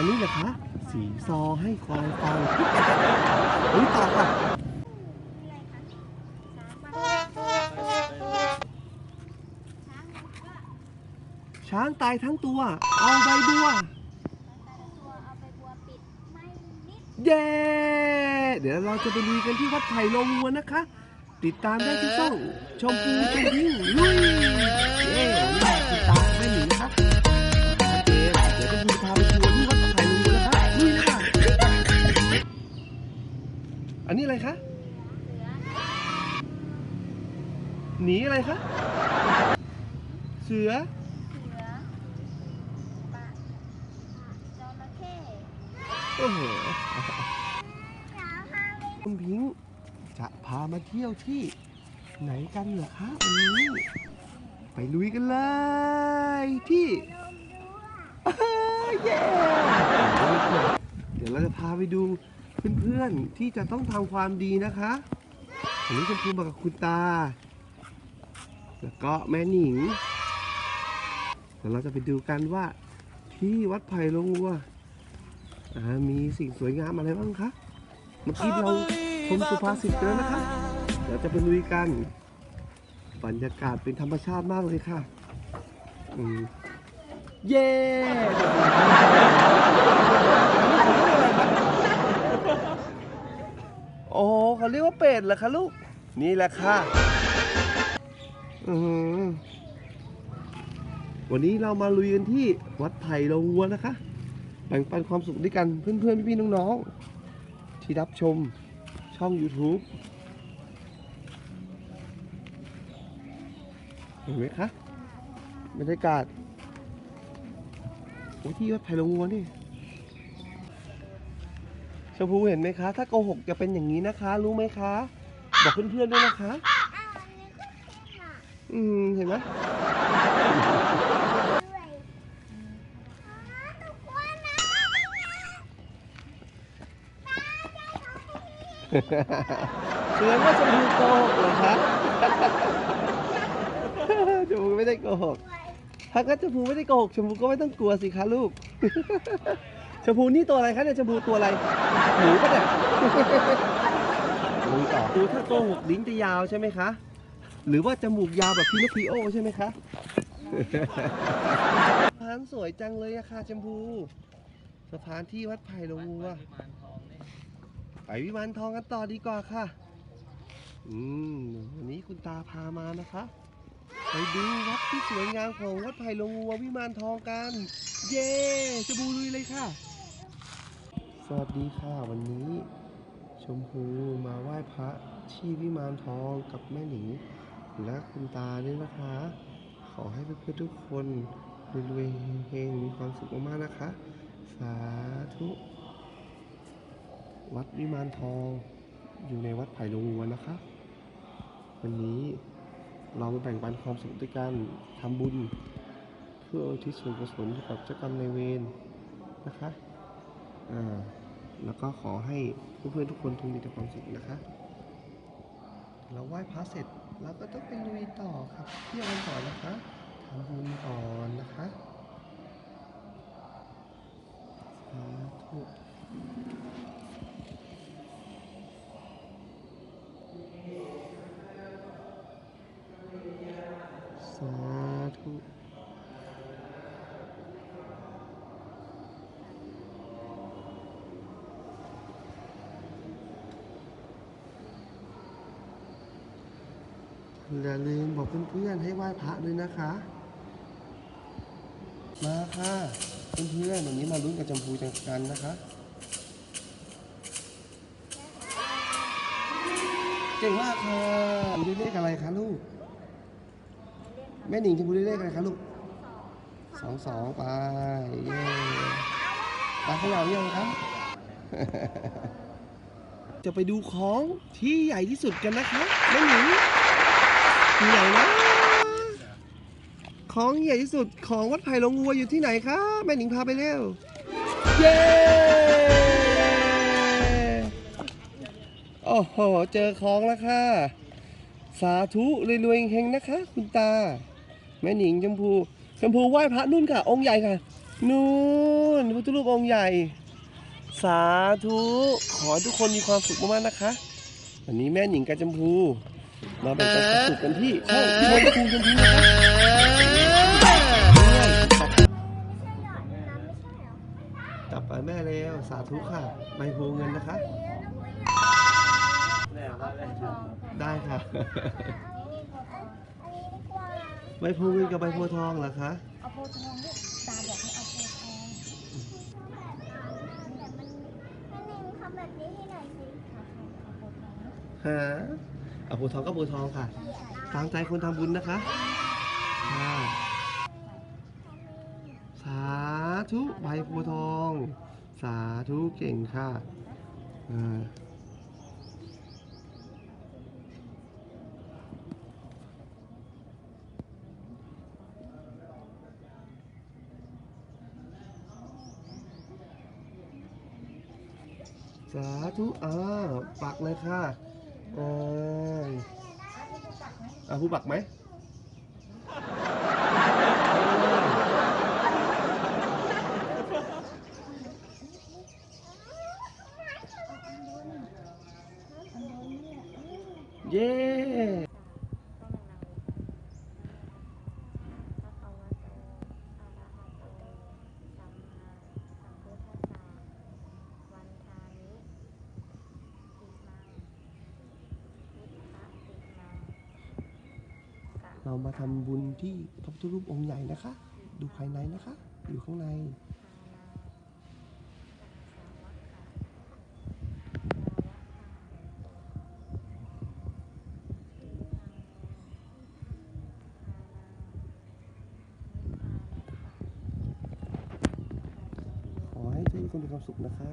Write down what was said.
อันนี้เหรอคะ สีซอให้ควายฟังเฮ้ยต่อค่ะช้างตายทั้งตัว เอาใบบัว เย้ เดี๋ยวเราจะไปลุยกันที่วัดไผ่ลงวัวนะคะ ติดตามได้ที่ช่องชมพูชมพิงลุยเย้ติดตามไม่หนีนะคะโอเคเดี๋ยวจะพาไปทัวร์ที่วัด อันนี้อะไรคะหนีอะไรคะ เสือ โอ้โหคุณพิงค์จะพามาเที่ยวที่ไหนกันเหรอคะวันนี้ ไปลุยกันเลยที่เย้ เดี๋ยวเราจะพาไปดู เพื่อนๆที่จะต้องทำความดีนะคะวันนี้คุณครูมากับคุณตา แล้วก็แม่หนิงเดี๋ยวเราจะไปดูกันว่าที่วัดไผ่ลงวัวมีสิ่งสวยงามอะไรบ้างคะเมื่อกี้เราชมสุภาษิตแล้วนะคะเดี๋ยวจะไปลุยกัน บรรยากาศเป็นธรรมชาติมากเลยค่ะ เย้โอ้ เป็ดเหรอคะลูก นี่แหละค่ะอืมวันนี้เรามาลุยกันที่วัดไผ่ลงวัวนะคะ แบ่งปันความสุขด้วยกันเพื่อนๆ พี่ๆ น้องๆ ที่รับชมช่อง YouTube เห็นไหมคะบรรยากาศโอ้ที่วัดไผ่ลงวัวนี่ มพูเห็นไหมคะ ถ้าโกหกจะเป็นอย่างนี้นะคะ รู้ไหมคะ บอกเพื่อนๆด้วยนะคะ อืม เห็นไหมแสดงว่าชมพูโกหกเหรอคะชมพูไม่ได้โกหก ถ้าก็ชมพูไม่ได้โกหกชมพูก็ไม่ต้องกลัวสิคะลูก ชมพูนี่ตัวอะไรคะเนี่ยชมพูตัวอะไร หมูปะเนี่ยลุยต่อดูถ้าโกหกลิ้นจะยาวใช่ไหมคะ หรือว่าจมูกยาวแบบพี่นกพีโอใช่ไหมคะสะพานสวยจังเลยอะค่ะชมพูสะพานที่วัดไผ่ลงวัวไปวิมานทองกันต่อดีกว่าค่ะ อืมวันนี้คุณตาพามานะคะ ไปดูวัดที่สวยงามของวัดไผ่ลงวัววิมานทองกัน เย้จะบูลุยเลยค่ะ สวัสดีค่ะ วันนี้ ชมพูมาไหว้พระที่วิมานทองกับแม่หนิง และคุณตาด้วยนะคะ ขอให้เพื่อนๆทุกคนรวยๆเฮงๆมีความสุขมากๆนะคะ สาธุ วัดวิมานทองอยู่ในวัดไผ่ลงวัวนะคะ วันนี้เรามาแบ่งปันความสุขด้วยกันทำบุญ เพื่ออุทิศส่วนกุศลให้กับเจ้ากรรมนายเวรนะคะ แล้วก็ขอให้เพื่อนๆทุกคนทุกมีแต่ความสุขนะคะ เราไหว้พระเสร็จเราก็ต้องไปลุยต่อครับเที่ยวกันต่อนะคะทำบุญก่อนนะคะสาธุ สาธุ อย่าลืมบอกเพื่อนๆให้ไหว้พระด้วยนะคะ มาค่ะเพื่อนๆวันนี้มาลุ้นกับจำพูจังกันนะคะเก่งมากค่ะดูเลขอะไรคะลูก แม่หนิงจะพูดเลขอะไรคะลูกสองสองไป เย้ตาขยับยังครับ จะไปดูของที่ใหญ่ที่สุดกันนะคะแม่หนิง ที่นะของใหญ่ที่สุดของวัดไผ่ลงวัวอยู่ที่ไหนคะแม่หนิงพาไปเร็วเย้โอ้โหเจอของแล้วค่ะ สาธุรวยๆเฮงๆนะคะ คุณตา แม่หนิงชมพูชมพูไหว้พระนุ่นค่ะ องค์ใหญ่ค่ะนู่นพระพุทธรูปองค์ใหญ่ สาธุขอให้ทุกคนมีความสุขมากๆนะคะ วันนี้แม่หญิงกาจมพู มาแบ่งปันความสุขกันที่ช่องชมพูชมพูนะคะจับไปแม่เร็วสาธุค่ะใบโพเงินนะคะ ได้ค่ะใบโพเงินกับใบโพทองเหรอคะเอาโพธิ์ทองลูกตาบอกให้เอาโพธิ์ทองทำแบบนี้ให้หน่อยสิเอาโพธิ์ทองลูกฮะ เอาโพทองก็โพทองค่ะ ตามใจคนทำบุญนะคะค่ะสาธุใบโพทอง สาธุเก่งค่ะอ่าสาธุอ่าปักเลยค่ะ อ่าอ่าผู้ปักไหม เรามาทำบุญที่พระพุทธรูปองค์ใหญ่นะคะ ดูภายในนะคะ อยู่ข้างในขอให้ทุกคนมีความสุขนะคะ